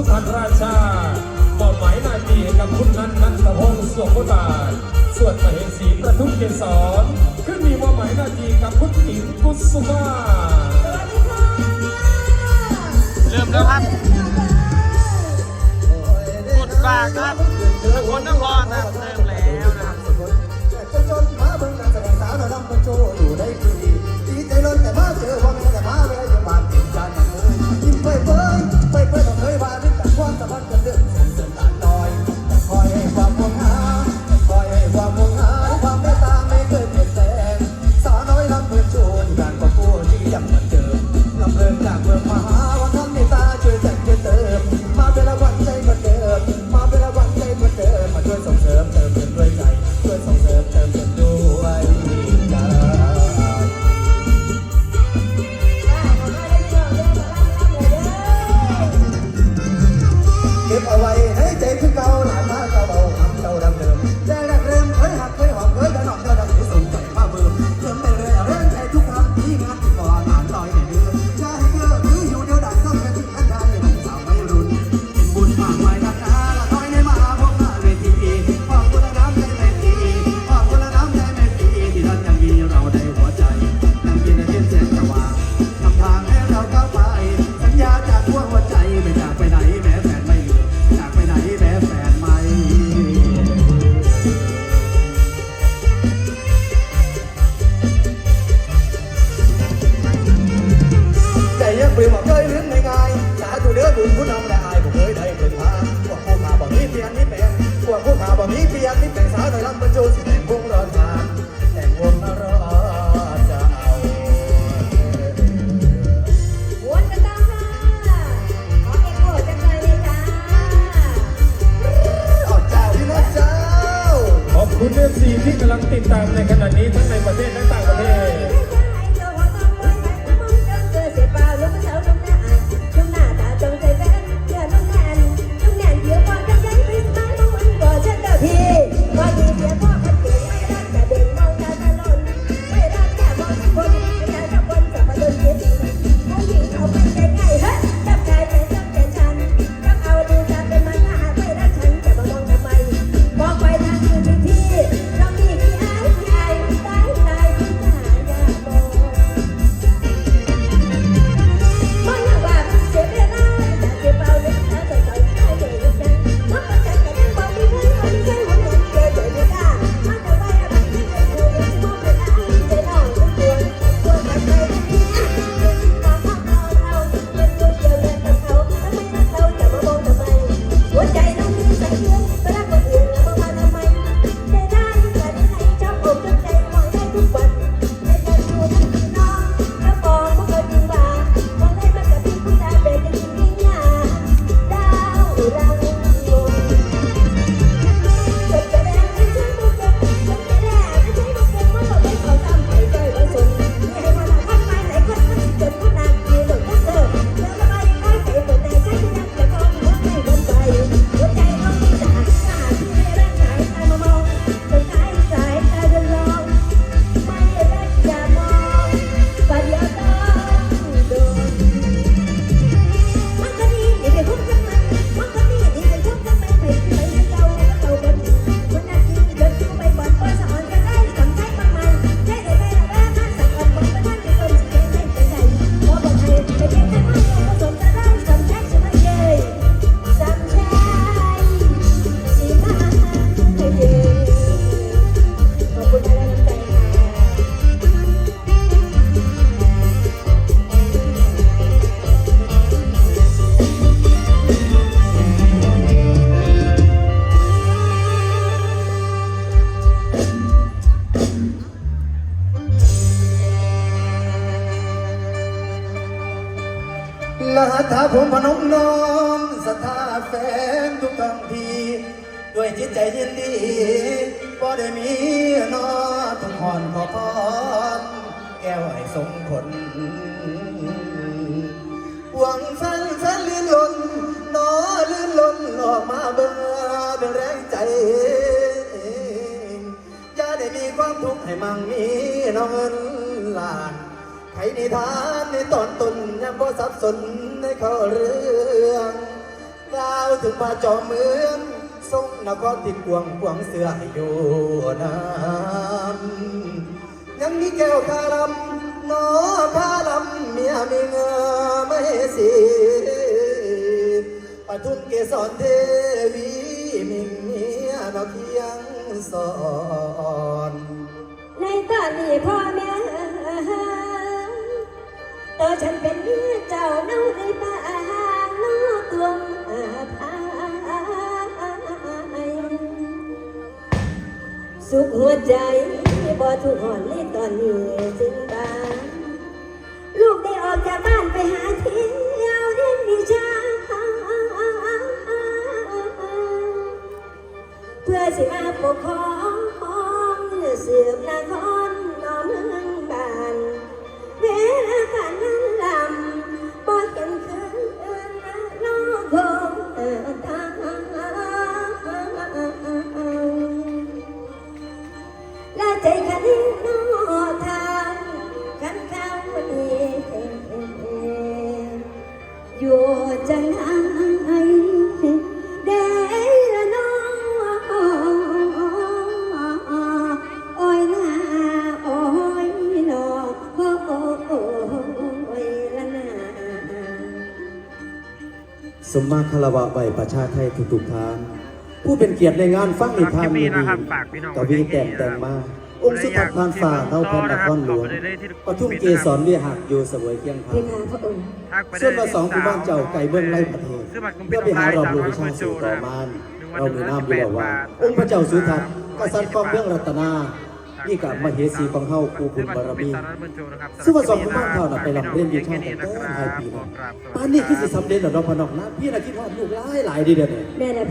สุพรรณราชามอบหมายนาทีกับคุณนันนันตะพงศ์สวงพุทธาส่วนมเหสีประทุมเกษรขึ้นมีมอบหมายนาทีกับคุณหอิงกุสุมาเริ่มแล้วครับกุดฝากครับสกลนครครับเริ่มแล้วนะครับ the Santana. เอ UFC ที่กำลังติดตามในขณะนี้ทั้งในประเทศและต่างประเทศ ลาถาผมพนมน้อมสัทธาแฟนทุกคำพีด้วยจิตใจยินดีบ่ได้มีนอทุกหอนขอพรแก้วให้สมผลหวังแฟนแฟนลื่นลนนอลื่นลนหลอกมาเบื่อเป็นแรงใจอย่าได้มีความทุกข์ให้มั่งมีน้องเงินลาน ใครนิทานในตอนตนยังบ่สับสนในเขาเรื่องกล่าวถึงป่าจอมเมืองทรงนครติดกวงกวงเสือให้อยู่น้ำยังมีแก้วคาลำนอคาลำเมียมีเงอไม่สีปทุมเกสรเทวีมิงเมียดอกเคียงสอน ในตอนนี้พ่อแม่ ตฉันเป็นเมียเจ้าเน่าในป่าเน่าตัวอาภายสุขหัวใจบ่ทุกหอนในตอนนี้สิ้นบานลูกได้ออกจากบ้านไปหาเที่ยวเรียนวิชาเพื่อสิมาปกครอง มมาคารวะใบประชาไทยทุกๆทาง ผู้เป็นเกียรติในงานฟังนิทานคลิปนี้ดีนะครับฝากพี่น้องกวีแต่งแต่งมา องค์สุทัศน์พานฝ่าเท่าพันนครหลวงปทุมเกสรเวียหักอยู่เสวยเคียงเพคานคะพระองค์ส่วนมาสองคือบ้านเจ้าไก่เบื้องไร่ประเทศเพื่อไปหารอบรู้วิชาสู่ต่อมานเรามีน้ำอยู่แล้วว่าองค์พระเจ้าสุทัศน์กษัตริย์ของเมืองรัตนา นี่กับมเหสีของเฮาปูบุญบารมีซึ่งว่าสองคุณบ้านเขาน่ะไปลำเล่นอยู่ช่องแต่ต้นหลายปีแล้วป่านนี้คือสิสำเร็จแล้วเนาะพอน้องนะพี่น่ะคิดว่าลูกหลายหลายดีเด้อเนี่ยแม่น่ะ